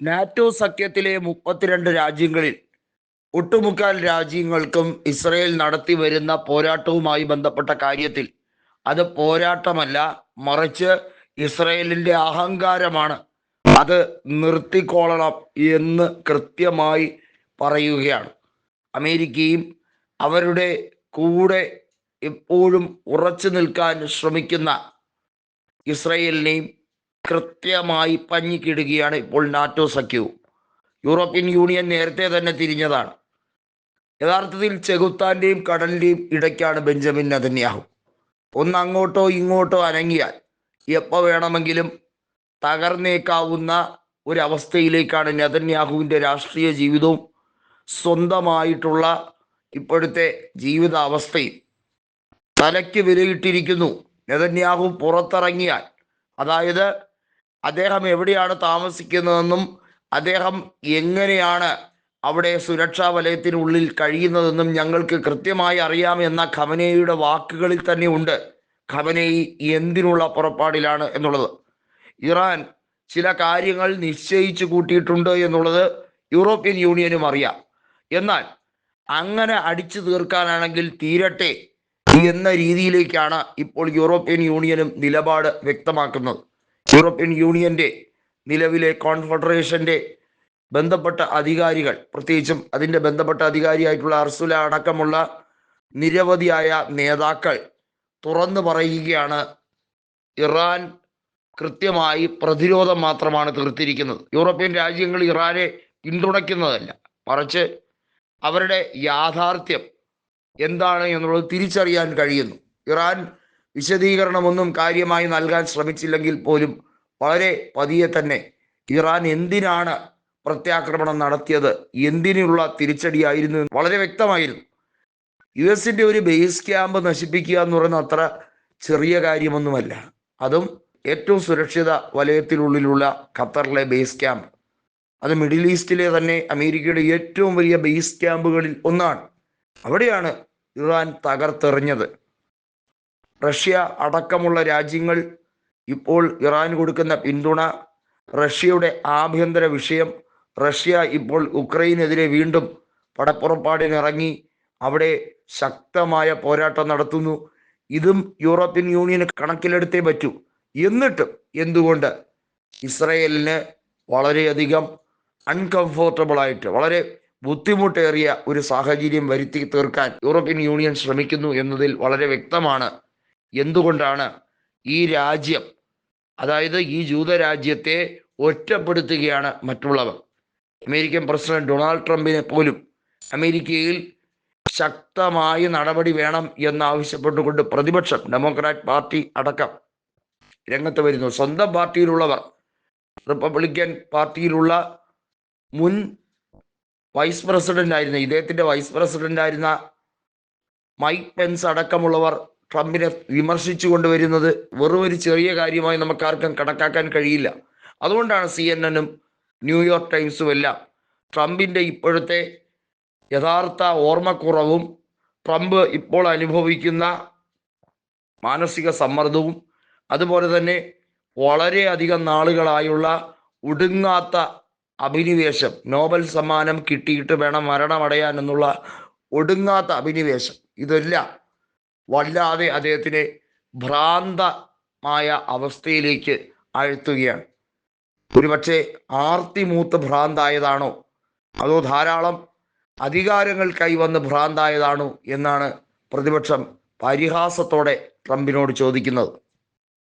NATO സഖ്യത്തിലെ മുപ്പത്തിരണ്ട് രാജ്യങ്ങളിൽ ഒട്ടുമുക്കാൽ രാജ്യങ്ങൾക്കും ഇസ്രയേൽ നടത്തി വരുന്ന പോരാട്ടവുമായി ബന്ധപ്പെട്ട കാര്യത്തിൽ അത് പോരാട്ടമല്ല മറിച്ച് ഇസ്രയേലിന്റെ അഹങ്കാരമാണ്. അത് നിർത്തിക്കോളണം എന്ന് കൃത്യമായി പറയുകയാണ്. അമേരിക്കയും അവരുടെ കൂടെ എപ്പോഴും ഉറച്ചു നിൽക്കാൻ ശ്രമിക്കുന്ന ഇസ്രയേലിനെയും കൃത്യമായി പഞ്ഞിക്കിടുകയാണ് ഇപ്പോൾ നാറ്റോ സഖ്യവും യൂറോപ്യൻ യൂണിയൻ നേരത്തെ തന്നെ തിരിഞ്ഞതാണ്. യഥാർത്ഥത്തിൽ ചെകുത്താന്റെയും കടലിന്റെയും ഇടയ്ക്കാണ് ബെഞ്ചമിൻ നതന്യാഹു. ഒന്ന് അങ്ങോട്ടോ ഇങ്ങോട്ടോ അനങ്ങിയാൽ എപ്പോൾ വേണമെങ്കിലും തകർന്നേക്കാവുന്ന ഒരവസ്ഥയിലേക്കാണ് നെതന്യാഹുവിന്റെ രാഷ്ട്രീയ ജീവിതവും സ്വന്തമായിട്ടുള്ള ഇപ്പോഴത്തെ ജീവിതാവസ്ഥയും. തലയ്ക്ക് വിലയിട്ടിരിക്കുന്നു. നെതന്യാഹു പുറത്തിറങ്ങിയാൽ അതായത് അദ്ദേഹം എവിടെയാണ് താമസിക്കുന്നതെന്നും അദ്ദേഹം എങ്ങനെയാണ് അവിടെ സുരക്ഷാ വലയത്തിനുള്ളിൽ കഴിയുന്നതെന്നും ഞങ്ങൾക്ക് കൃത്യമായി അറിയാം എന്ന ഖമനയുടെ വാക്കുകളിൽ തന്നെ ഉണ്ട്. ഖമനയി എന്തിനുള്ള പുറപ്പാടിലാണ് എന്നുള്ളത്. ഇറാൻ ചില കാര്യങ്ങൾ നിശ്ചയിച്ചു കൂട്ടിയിട്ടുണ്ട് എന്നുള്ളത് യൂറോപ്യൻ യൂണിയനും അറിയാം. എന്നാൽ അങ്ങനെ അടിച്ചു തീർക്കാനാണെങ്കിൽ തീരട്ടെ എന്ന രീതിയിലേക്കാണ് ഇപ്പോൾ യൂറോപ്യൻ യൂണിയനും നിലപാട് വ്യക്തമാക്കുന്നത്. യൂറോപ്യൻ യൂണിയന്റെ നിലവിലെ കോൺഫെഡറേഷന്റെ ബന്ധപ്പെട്ട അധികാരികൾ പ്രത്യേകിച്ചും അതിന്റെ ബന്ധപ്പെട്ട അധികാരിയായിട്ടുള്ള അർസുല അടക്കമുള്ള നിരവധിയായ നേതാക്കൾ തുറന്നു പറയുകയാണ് ഇറാൻ കൃത്യമായി പ്രതിരോധം മാത്രമാണ് തീർത്തിരിക്കുന്നത്. യൂറോപ്യൻ രാജ്യങ്ങൾ ഇറാനെ പിന്തുണയ്ക്കുന്നതല്ല. മറിച്ച് അവരുടെ യാഥാർത്ഥ്യം എന്താണ് എന്നുള്ളത് തിരിച്ചറിയാൻ കഴിയുന്നു. ഇറാൻ വിശദീകരണമൊന്നും കാര്യമായി നൽകാൻ ശ്രമിച്ചില്ലെങ്കിൽ പോലും വളരെ പതിയെ തന്നെ ഇറാൻ എന്തിനാണ് പ്രത്യാക്രമണം നടത്തിയത്? എന്തിനുള്ള തിരിച്ചടിയായിരുന്നു വളരെ വ്യക്തമായിരുന്നു. യു എസിന്റെ ഒരു ബേസ് ക്യാമ്പ് നശിപ്പിക്കുക എന്ന് പറയുന്ന അത്ര ചെറിയ കാര്യമൊന്നുമല്ല. അതും ഏറ്റവും സുരക്ഷിത വലയത്തിനുള്ളിലുള്ള ഖത്തറിലെ ബേസ് ക്യാമ്പ്. അത് മിഡിൽ ഈസ്റ്റിലെ തന്നെ അമേരിക്കയുടെ ഏറ്റവും വലിയ ബേസ് ക്യാമ്പുകളിൽ ഒന്നാണ്. അവിടെയാണ് ഇറാൻ തകർത്തെറിഞ്ഞത്. റഷ്യ അടക്കമുള്ള രാജ്യങ്ങൾ ഇപ്പോൾ ഇറാൻ കൊടുക്കുന്ന പിന്തുണ റഷ്യയുടെ ആഭ്യന്തര വിഷയം റഷ്യ ഇപ്പോൾ ഉക്രൈനെതിരെ വീണ്ടും പടപ്പുറപ്പാടിനിറങ്ങി അവിടെ ശക്തമായ പോരാട്ടം നടത്തുന്നു. ഇതും യൂറോപ്യൻ യൂണിയന് കണക്കിലെടുത്തേ പറ്റൂ. എന്നിട്ടും എന്തുകൊണ്ട് ഇസ്രയേലിന് വളരെയധികം അൺകംഫോർട്ടബിൾ ആയിട്ട് വളരെ ബുദ്ധിമുട്ടേറിയ ഒരു സാഹചര്യം വരുത്തി തീർക്കാൻ യൂറോപ്യൻ യൂണിയൻ ശ്രമിക്കുന്നു എന്നതിൽ വളരെ വ്യക്തമാണ് എന്തുകൊണ്ടാണ് ഈ രാജ്യം അതായത് ഈ ജൂതരാജ്യത്തെ ഒറ്റപ്പെടുത്തുകയാണ് മറ്റുള്ളവർ? അമേരിക്കൻ പ്രസിഡന്റ് ഡൊണാൾഡ് ട്രംപിനെ പോലും അമേരിക്കയിൽ ശക്തമായ നടപടി വേണം എന്നാവശ്യപ്പെട്ടുകൊണ്ട് പ്രതിപക്ഷം ഡെമോക്രാറ്റ് പാർട്ടി അടക്കം രംഗത്ത് വരുന്നു. സ്വന്തം പാർട്ടിയിലുള്ളവർ റിപ്പബ്ലിക്കൻ പാർട്ടിയിലുള്ള മുൻ വൈസ് പ്രസിഡന്റ് ആയിരുന്ന ഇദ്ദേഹത്തിന്റെ വൈസ് പ്രസിഡന്റ് ആയിരുന്ന മൈക്ക് പെൻസ് അടക്കമുള്ളവർ ട്രംപിനെ വിമർശിച്ചു കൊണ്ടുവരുന്നത് വെറും ഒരു ചെറിയ കാര്യമായി നമുക്കാർക്കും കണക്കാക്കാൻ കഴിയില്ല. അതുകൊണ്ടാണ് സി എൻ ന്യൂയോർക്ക് ടൈംസും എല്ലാം ട്രംപിന്റെ ഇപ്പോഴത്തെ യഥാർത്ഥ ഓർമ്മക്കുറവും ട്രംപ് ഇപ്പോൾ അനുഭവിക്കുന്ന മാനസിക സമ്മർദ്ദവും അതുപോലെ തന്നെ വളരെയധികം നാളുകളായുള്ള ഒടുങ്ങാത്ത അഭിനിവേശം നോബൽ സമ്മാനം കിട്ടിയിട്ട് വേണം മരണമടയാൻ എന്നുള്ള ഒടുങ്ങാത്ത അഭിനിവേശം. ഇതെല്ലാം വല്ലാതെ അദ്ദേഹത്തിനെ ഭ്രാന്തമായ അവസ്ഥയിലേക്ക് ആഴ്ത്തുകയാണ് ഒരുപക്ഷെ ആർത്തിമൂത്ത് ഭ്രാന്തായതാണോ? അതോ ധാരാളം അധികാരങ്ങൾ കൈവന്ന് ഭ്രാന്തായതാണോ? എന്നാണ് പ്രതിപക്ഷം പരിഹാസത്തോടെ ട്രംപിനോട് ചോദിക്കുന്നത്.